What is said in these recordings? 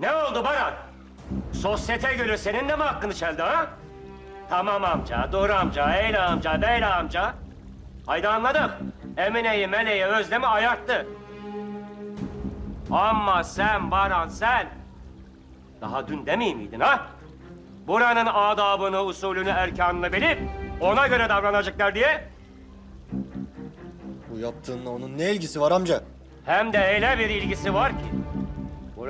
Ne oldu Baran? Sosyete gülü senin de mi hakkını çeldi ha? Tamam amca, dur amca, eyle amca, beyle amca. Haydi anladık. Emine'yi, Mele'yi, Özlem'i ayarttı. Ama sen Baran sen. Daha dün demeyeyim miydin ha? Buranın adabını, usulünü, erkanını bilip ona göre davranacaklar diye. Bu yaptığınla onun ne ilgisi var amca? Hem de öyle bir ilgisi var ki.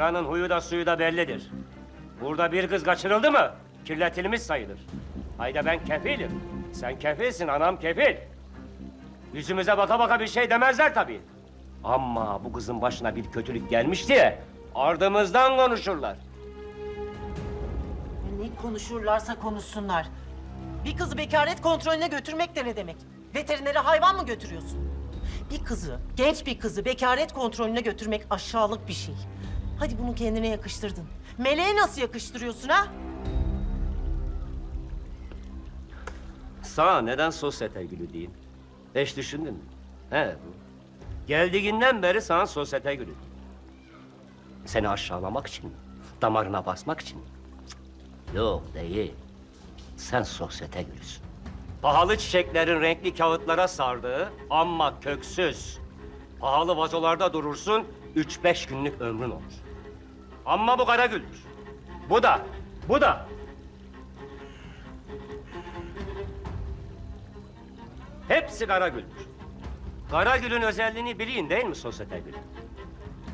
Buranın huyu da suyu da bellidir. Burada bir kız kaçırıldı mı kirletilmiş sayılır. Hayda ben kefilim. Sen kefilsin anam kefil. Yüzümüze baka baka bir şey demezler tabii. Ama bu kızın başına bir kötülük gelmiş diye ardımızdan konuşurlar. Ne konuşurlarsa konuşsunlar. Bir kızı bekaret kontrolüne götürmek de ne demek? Veterinere hayvan mı götürüyorsun? Bir kızı, genç bir kızı bekaret kontrolüne götürmek aşağılık bir şey. Hadi bunu kendine yakıştırdın. Meleğe nasıl yakıştırıyorsun ha? Sana neden sosyete gülü diyeyim? Hiç düşündün mü? He bu. Geldiğinden beri sana sosyete gülü. Seni aşağılamak için mi? Damarına basmak için mi? Yok değil. Sen sosyete gülüsün. Pahalı çiçeklerin renkli kağıtlara sardığı ama köksüz. Pahalı vazolarda durursun, üç beş günlük ömrün olur. Ama bu kara güldür. Bu da, bu da. Hepsi Karagül'dür. Karagül'ün özelliğini bilin değil mi sosyete gülü?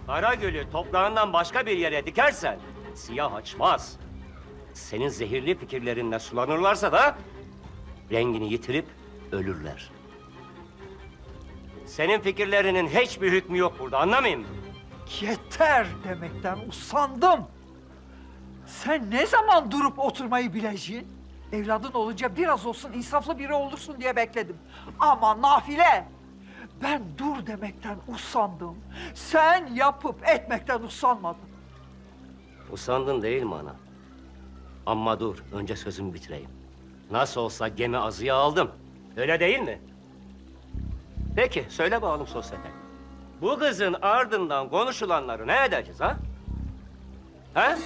Karagül'ü toprağından başka bir yere dikersen siyah açmaz. Senin zehirli fikirlerinle sulanırlarsa da rengini yitirip ölürler. Senin fikirlerinin hiçbir hükmü yok burada anlamayayım mı? Yeter demekten usandım. Sen ne zaman durup oturmayı bileceksin? Evladın olunca biraz olsun insaflı biri olursun diye bekledim. Ama nafile. Ben dur demekten usandım. Sen yapıp etmekten usanmadın. Usandın değil mi ana? Ama dur, önce sözümü bitireyim. Nasıl olsa gemi azıya aldım. Öyle değil mi? Peki, söyle bakalım sosyete. Bu kızın ardından konuşulanları ne edeceğiz ha? Ha?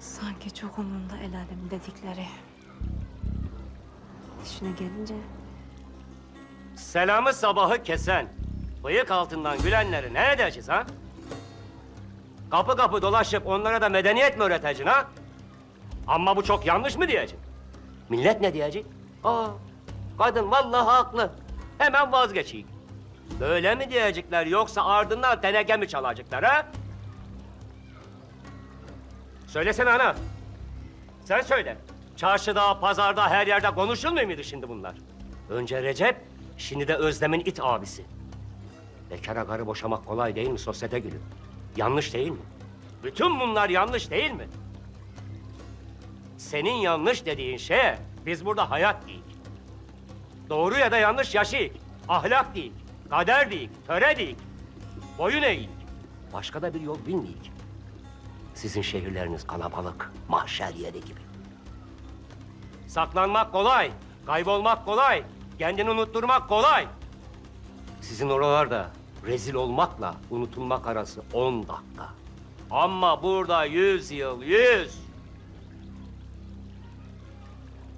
Sanki çok umurumda el alem dedikleri. İşine gelince Selamı sabahı kesen, bıyık altından gülenleri ne edeceğiz ha? Kapı kapı dolaşıp onlara da medeniyet mi öğreteceksin ha? Ama bu çok yanlış mı diyeceksin? Millet ne diyecek? Aa, kadın vallahi haklı. Hemen vazgeçeyim. Böyle mi diyecekler yoksa ardından teneke mi çalacaklar ha? Söylesene ana. Sen söyle. Çarşıda, pazarda, her yerde konuşulmuyor muydu şimdi bunlar? Önce Recep, şimdi de Özlem'in it abisi. Bekara karı boşamak kolay değil mi sosyete gülü? Yanlış değil mi? Bütün bunlar yanlış değil mi? Senin yanlış dediğin şey, biz burada hayat değil. Doğru ya da yanlış yaşayık. Ahlak değil, kader değil, töre değil. Boyun eğik. Başka da bir yol bilmeyik. Sizin şehirleriniz kalabalık, mahşer yeri gibi. Saklanmak kolay, kaybolmak kolay, kendini unutturmak kolay. Sizin oralarda rezil olmakla unutulmak arası on dakika. Ama burada yüz yıl, yüz.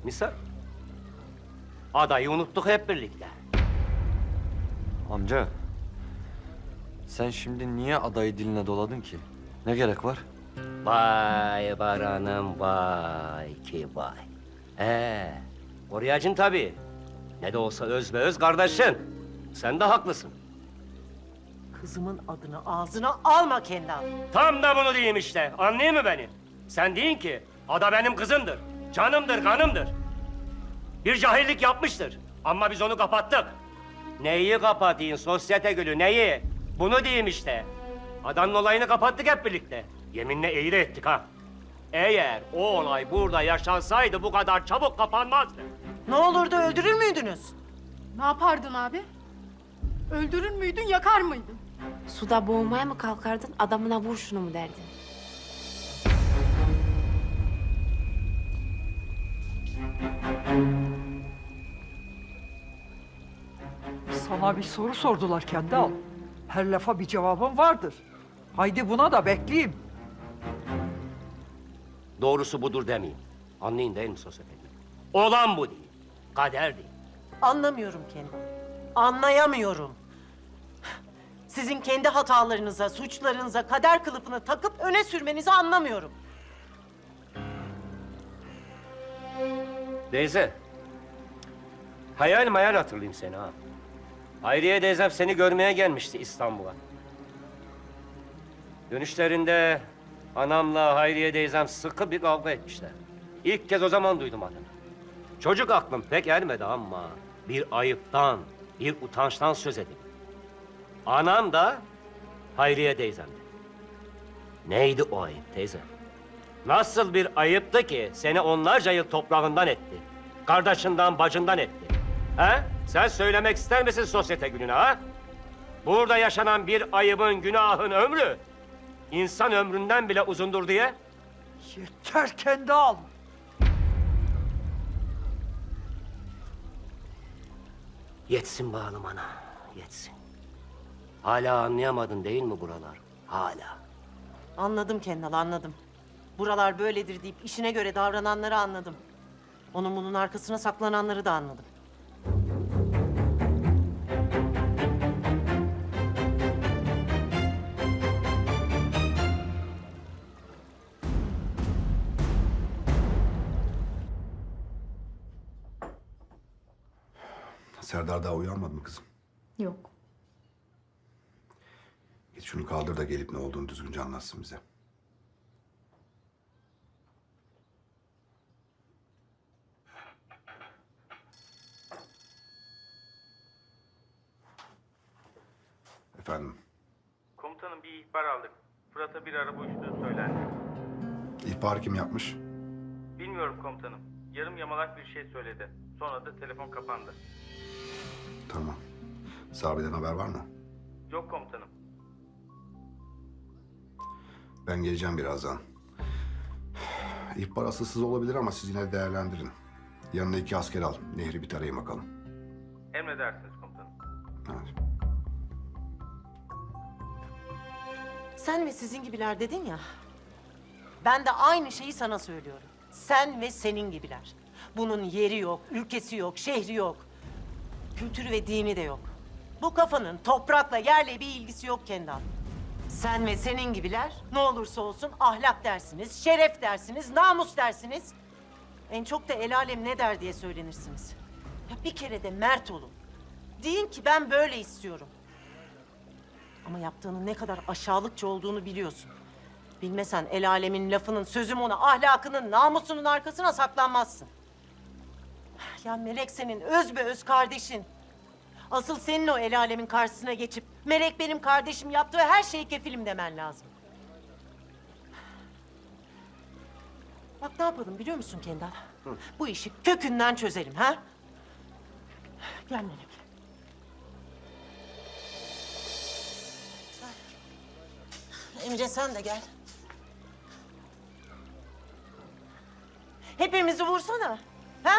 Misal, adayı unuttuk hep birlikte. Amca, sen şimdi niye adayı diline doladın ki? Ne gerek var? Vay Baran'ım vay ki vay. Ee, koruyacın tabii. Ne de olsa öz ve öz kardeşin. Sen de haklısın. Kızımın adını ağzına alma Kendal. Tam da bunu diyeyim işte. Anlayayım mı beni? Sen deyin ki ada benim kızımdır. Canımdır, kanımdır. Bir cahillik yapmıştır. Ama biz onu kapattık. Neyi kapatayım sosyete gülü neyi? Bunu diyeyim işte. Adanın olayını kapattık hep birlikte. Yeminle eğri ettik ha. Eğer o olay burada yaşansaydı bu kadar çabuk kapanmazdı. Ne olurdu öldürür müydünüz? Ne yapardın abi? Öldürür müydün, yakar mıydın? suda boğulmaya mı kalkardın adamına vur şunu mu derdin? Sana bir soru sordular Kendal. Her lafa bir cevabın vardır. Haydi buna da bekleyeyim. Doğrusu budur demeyeyim. Anlayın değil mi sosyete? Olan bu değil. Kader değil. Anlamıyorum Kenan. Anlayamıyorum. Sizin kendi hatalarınıza, suçlarınıza, kader kılıfını takıp öne sürmenizi anlamıyorum. Teyze. Hayal mayal hatırlayayım seni ha. Hayriye teyzem seni görmeye gelmişti İstanbul'a. Dönüşlerinde anamla Hayriye teyzem sıkı bir kavga etmişler. İlk kez o zaman duydum adını. Çocuk aklım pek ermedi ama bir ayıptan, bir utançtan söz edin. Anam da Hayriye teyzemdi. Neydi o ayıp teyze? Nasıl bir ayıptı ki seni onlarca yıl toprağından etti. Kardeşinden, bacından etti. He? Sen söylemek ister misin sosyete gününe ha? Burada yaşanan bir ayıbın, günahın ömrü insan ömründen bile uzundur diye Yeter kendi al. yetsin bağlım ana, yetsin. Hala anlayamadın değil mi buralar? Hala. Anladım Kendal, anladım. Buralar böyledir deyip işine göre davrananları anladım. Onun bunun arkasına saklananları da anladım. Serdar daha uyanmadı mı kızım? Yok. Git şunu kaldır da gelip ne olduğunu düzgünce anlatsın bize. Efendim, Komutanım bir ihbar aldık. Fırat'a bir araba uçtuğu söylendi. ihbarı kim yapmış? Bilmiyorum komutanım. Yarım yamalak bir şey söyledi. Sonra da telefon kapandı. Tamam. Sabi'den haber var mı? Yok komutanım. Ben geleceğim birazdan. İhbar asılsız olabilir ama siz yine de değerlendirin. Yanına iki asker al. Nehri bir tarayın bakalım. Emredersiniz komutanım. Evet. Sen ve sizin gibiler dedin ya. Ben de aynı şeyi sana söylüyorum. Sen ve senin gibiler. Bunun yeri yok, ülkesi yok, şehri yok. Kültürü ve dini de yok. Bu kafanın toprakla, yerle bir ilgisi yok Kendal. Sen ve senin gibiler ne olursa olsun ahlak dersiniz, şeref dersiniz, namus dersiniz. En çok da el alem ne der diye söylenirsiniz. Ya bir kere de mert olun. Deyin ki ben böyle istiyorum. Ama yaptığının ne kadar aşağılıkça olduğunu biliyorsun. Bilmesen el alemin lafının, sözüm ona, ahlakının, namusunun arkasına saklanmazsın. Ya Melek senin öz be öz kardeşin. Asıl senin o el alemin karşısına geçip Melek benim kardeşim yaptığı her şeyi kefilim demen lazım. Bak ne yapalım biliyor musun Kendal? Bu işi kökünden çözelim ha? Gel Melek. Emre sen de gel. Hepimizi vursana. Ha?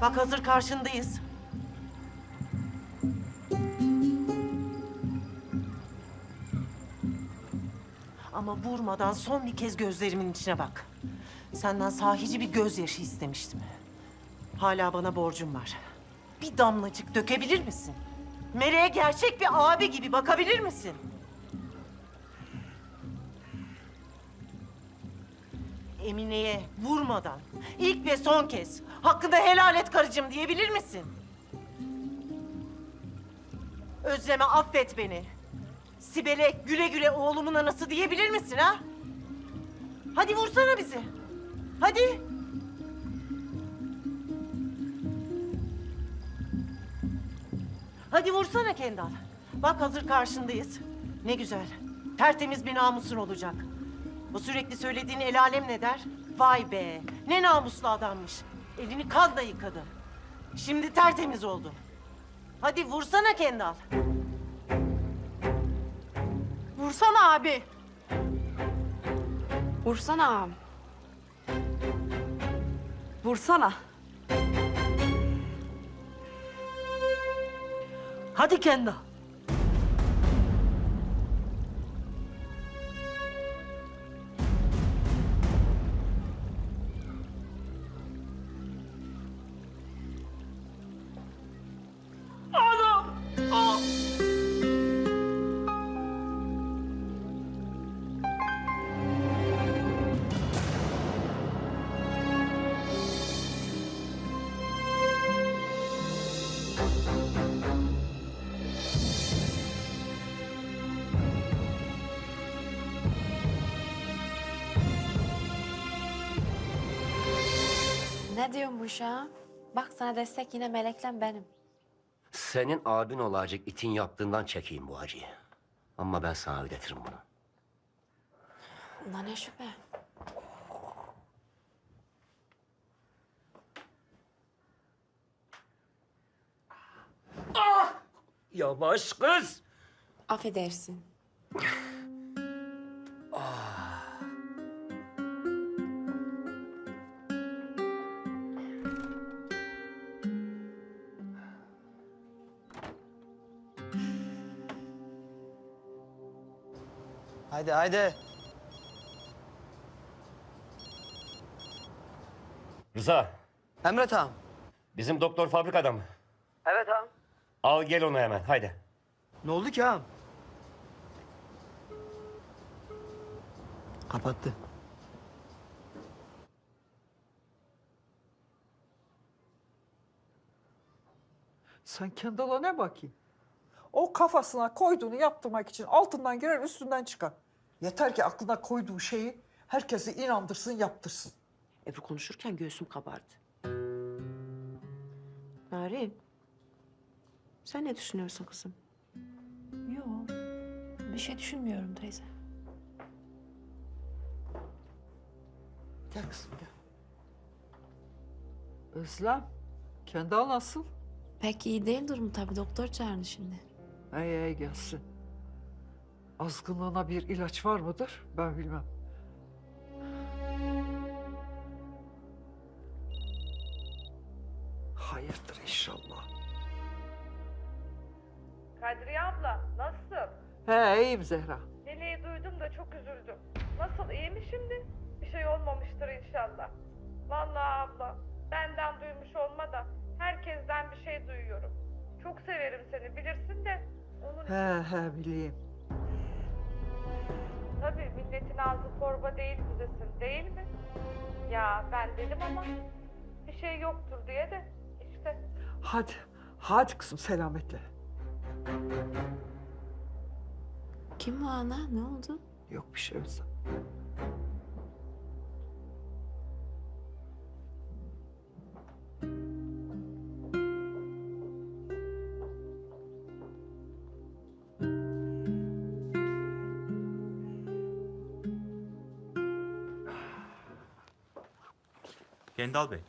Bak hazır karşındayız. Ama vurmadan son bir kez gözlerimin içine bak. Senden sahici bir gözyaşı istemiştim. Hala bana borcum var. Bir damlacık dökebilir misin? Meleğe gerçek bir abi gibi bakabilir misin? Emine'ye vurmadan ilk ve son kez hakkında helal et karıcığım diyebilir misin? Özleme affet beni. Sibel'e güle güle oğlumun anası diyebilir misin ha? Hadi vursana bizi. Hadi. Hadi vursana Kendal. Bak hazır karşındayız. Ne güzel. Tertemiz bir namusun olacak. O sürekli söylediğin el alem ne der? Vay be, ne namuslu adammış. Elini kanla yıkadı. Şimdi tertemiz oldu. Hadi vursana Kendal. Vursana abi. Vursana ağam. Vursana. Hadi Kendal. Ne diyorsun bu uşağım? Bak sana destek yine meleklen benim. Senin abin olacak itin yaptığından çekeyim bu acıyı. Ama ben sana ödetirim bunu. Ulan ne şüphe. Yavaş kız. Affedersin. Haydi haydi. Rıza, Emret ağam. bizim doktor fabrikada mı? Evet ağam. Al gel onu hemen, haydi. Ne oldu ki ağam? Kapattı. Sen Kendall'a ne bakayım? O kafasına koyduğunu yaptırmak için altından girer üstünden çıkar. Yeter ki aklına koyduğu şeyi herkesi inandırsın yaptırsın. Ebru konuşurken göğsüm kabardı. Narin, sen ne düşünüyorsun kızım? Yok. Bir şey düşünmüyorum teyze. Gel kızım gel. Özlem, Kendall nasıl? Pek iyi değil durum tabii doktor çağırdı şimdi. Ey ey gelsin. Azgınlığına bir ilaç var mıdır? Ben bilmem. Hayırdır inşallah. Kadriye abla nasıl? He iyiyim Zehra. Lele'yi duydum da çok üzüldüm. Nasıl iyi mi şimdi? Bir şey olmamıştır inşallah. Vallahi abla benden duymuş olma da herkesten bir şey duyuyorum. Çok severim seni bilirsin de onun He he bileyim. Tabii milletin ağzı torba değil bu desin değil mi? Ya ben dedim ama bir şey yoktur diye de işte Hadi, hadi kızım selametle. Kim o ana? Ne oldu? Yok bir şey Özlem. Kendal Bey,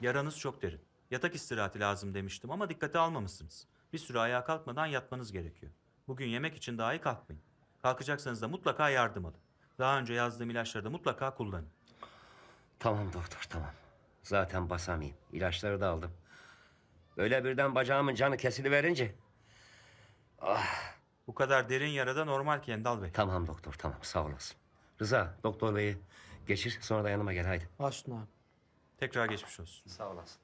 yaranız çok derin. Yatak istirahati lazım demiştim ama dikkate almamışsınız. Bir süre ayağa kalkmadan yatmanız gerekiyor. Bugün yemek için dahi kalkmayın. Kalkacaksanız da mutlaka yardım alın. Daha önce yazdığım ilaçları da mutlaka kullanın. Tamam doktor, tamam. Zaten basamayayım. İlaçları da aldım. Böyle birden bacağımın canı kesiliverince... Bu kadar derin yarada normal Kendal Bey. Tamam doktor, tamam. Sağ olasın. Rıza, doktor beyi geçir. Sonra da yanıma gel, haydi. Başüstüne ağam. Tekrar geçmiş olsun. Sağ olasın.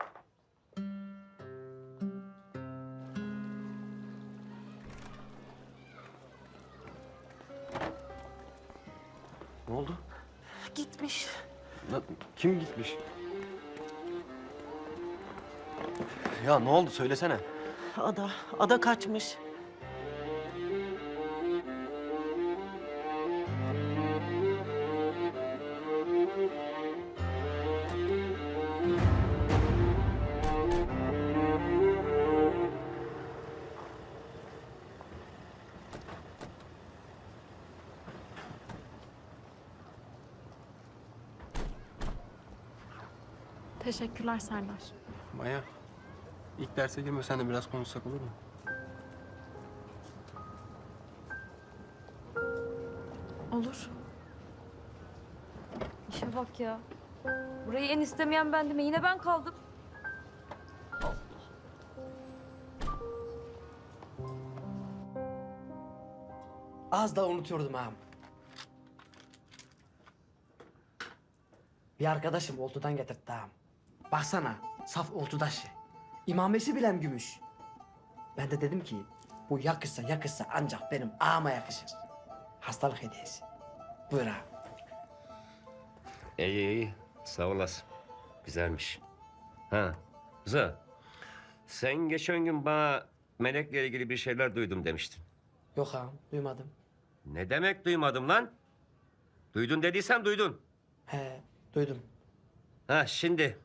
Ne oldu? Gitmiş. Kim gitmiş? Ya ne oldu söylesene. Ada, ada kaçmış. Teşekkürler Serdar. Maya, ilk derse girmesen de biraz konuşsak olur mu? Olur. İşe bak ya. Burayı en istemeyen bendim. Yine ben kaldım. Az da unutuyordum ağam. Bir arkadaşım oltudan getirdi ağam. Baksana saf oltu taşı. İmamesi bilen gümüş. Ben de dedim ki bu yakışsa yakışsa ancak benim ağama yakışır. Hastalık hediyesi. Buyur ağam. İyi iyi. Sağ olasın. Güzelmiş. Ha. Rıza. Sen geçen gün bana Melek'le ilgili bir şeyler duydum demiştin. Yok ağam duymadım. Ne demek duymadım lan? Duydun dediysen duydun. He duydum. Ha şimdi.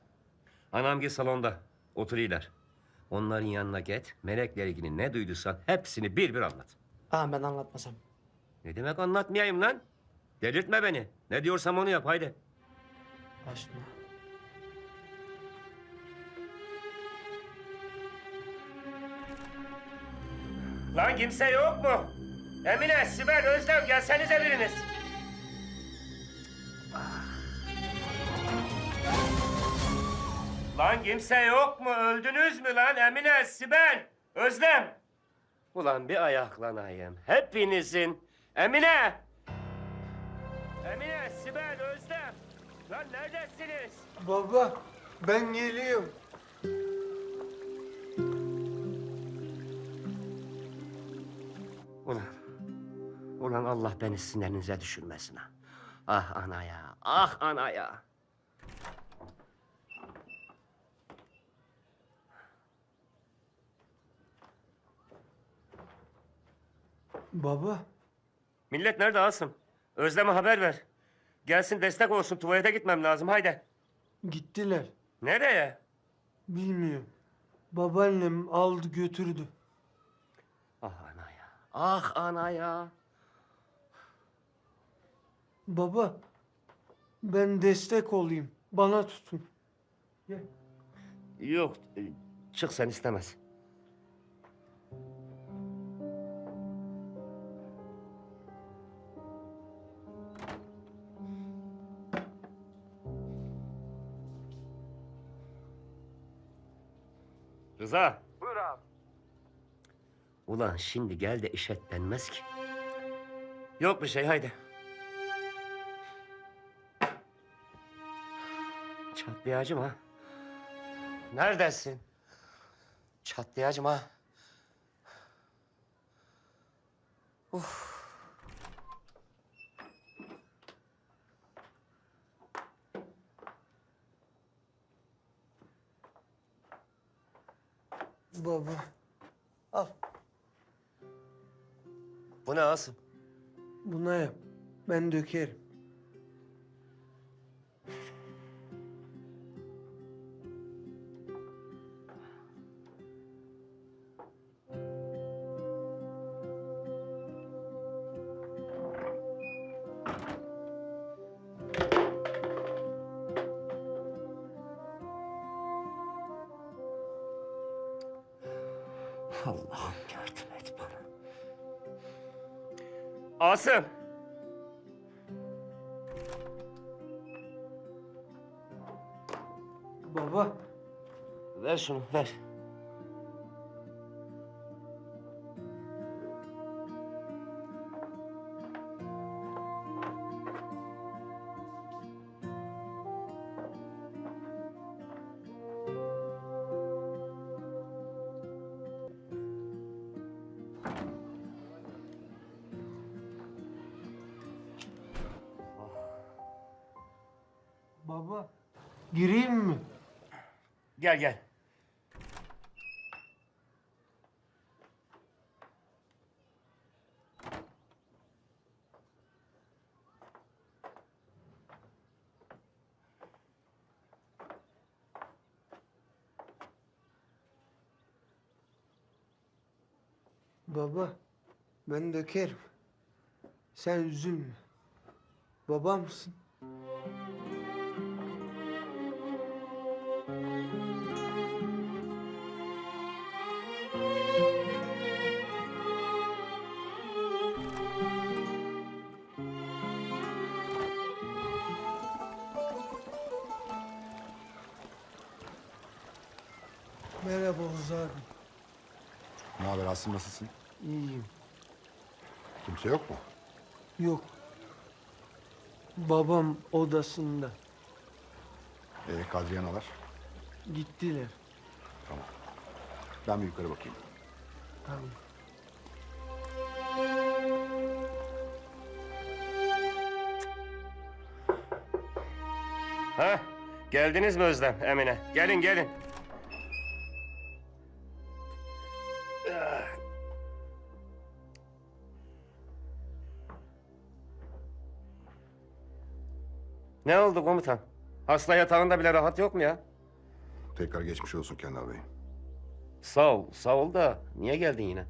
Anamgil salonda oturuyorlar. Onların yanına git, melekle ilgili ne duyduysan hepsini bir bir anlat. Ağam ben anlatmasam. Ne demek anlatmayayım lan? Delirtme beni. Ne diyorsam onu yap haydi. Başına. Lan kimse yok mu? Emine, Sibel, Özlem gelsenize biriniz. Lan kimse yok mu? Öldünüz mü lan Emine, Sibel, Özlem? Ulan bir ayaklanayım. Hepinizin. Emine! Emine, Sibel, Özlem. Lan neredesiniz? Baba ben geliyorum. Ulan, ulan Allah beni sizin elinize düşürmesin ha. Ah anaya, ah anaya. Baba Millet nerede Asım? Özlem'e haber ver. Gelsin destek olsun, tuvalete gitmem lazım, haydi. gittiler. Nereye? Bilmiyorum. Babaannem aldı götürdü. Ah anaya, ah anaya. Baba ben destek olayım. Bana tutun. Yok, e, çık sen istemez. Rıza. Buyur abi. Ulan şimdi gel de işet denmez ki. Yok bir şey haydi. Çatlayacım ha. Neredesin? Çatlayacım ha. Baba al Bu ne Asım? buna yap. Ben dökerim. Asım! Baba Ver şunu, ver. Gireyim mi? Gel gel. Baba ben dökerim. Sen üzülme. Babamsın. Asım nasılsın? İyiyim. Kimse yok mu? Yok. Babam odasında. Ee, Kadriye analar. Gittiler. Ben bir yukarı bakayım. Tamam. Ha? Geldiniz mi Özlem, Emine? Gelin gelin. Ne oldu komutan? Hasta yatağında bile rahat yok mu ya? Tekrar geçmiş olsun Kendal Bey. Sağ ol, sağ ol da niye geldin yine?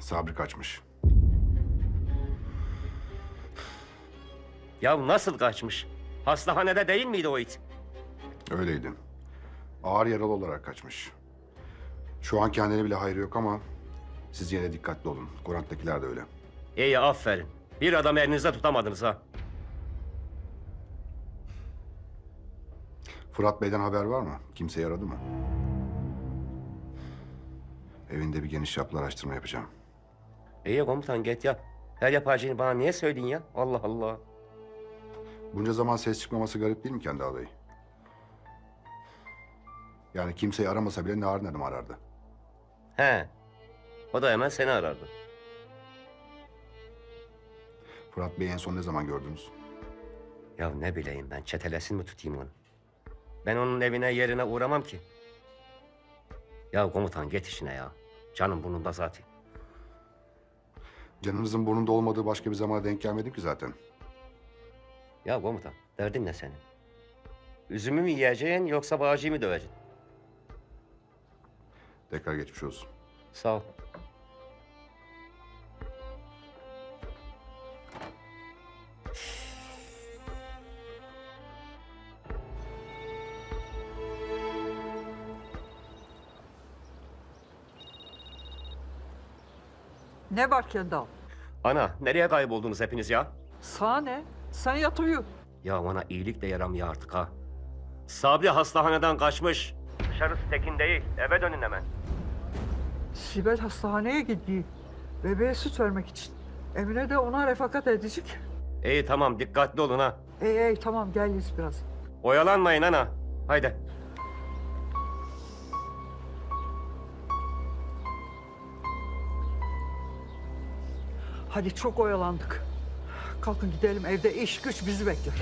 Sabri kaçmış. Ya nasıl kaçmış? Hastahanede değil miydi o it? Öyleydi. Ağır yaralı olarak kaçmış. Şu an kendine bile hayrı yok ama siz yine dikkatli olun. Kurant'takiler de öyle. İyi aferin. Bir adam elinizde tutamadınız ha. Fırat Bey'den haber var mı? Kimse yaradı mı? Evinde bir geniş çaplı araştırma yapacağım. İyi komutan git yap. Her yapacağını bana niye söyledin ya? Allah Allah. Bunca zaman ses çıkmaması garip değil mi Kendal Bey? Yani kimseyi aramasa bile Narin Hanım arardı. He. O da hemen seni arardı. Fırat Bey'i en son ne zaman gördünüz? Ya ne bileyim ben çetelesin mi tutayım onu? Ben onun evine yerine uğramam ki. Ya komutan git işine ya. Canım bunun zaten. Canınızın burnunda olmadığı başka bir zamana denk gelmedim ki zaten. Ya komutan derdin ne senin? Üzümü mü yiyeceksin yoksa bağcıyı mı döveceksin? Tekrar geçmiş olsun. Sağ ol. Ne var Kendal? Ana nereye kayboldunuz hepiniz ya? Sana ne? Sen yat uyu. Ya bana iyilik de yaramıyor artık ha. Sabri hastahaneden kaçmış. Dışarısı tekin değil. Eve dönün hemen. Sibel hastaneye gidiyor. Bebeğe süt vermek için. Emine de ona refakat edecek. İyi tamam dikkatli olun ha. Ey ey tamam gel biraz. Oyalanmayın ana. Haydi. Hadi çok oyalandık. Kalkın gidelim evde iş güç bizi bekler.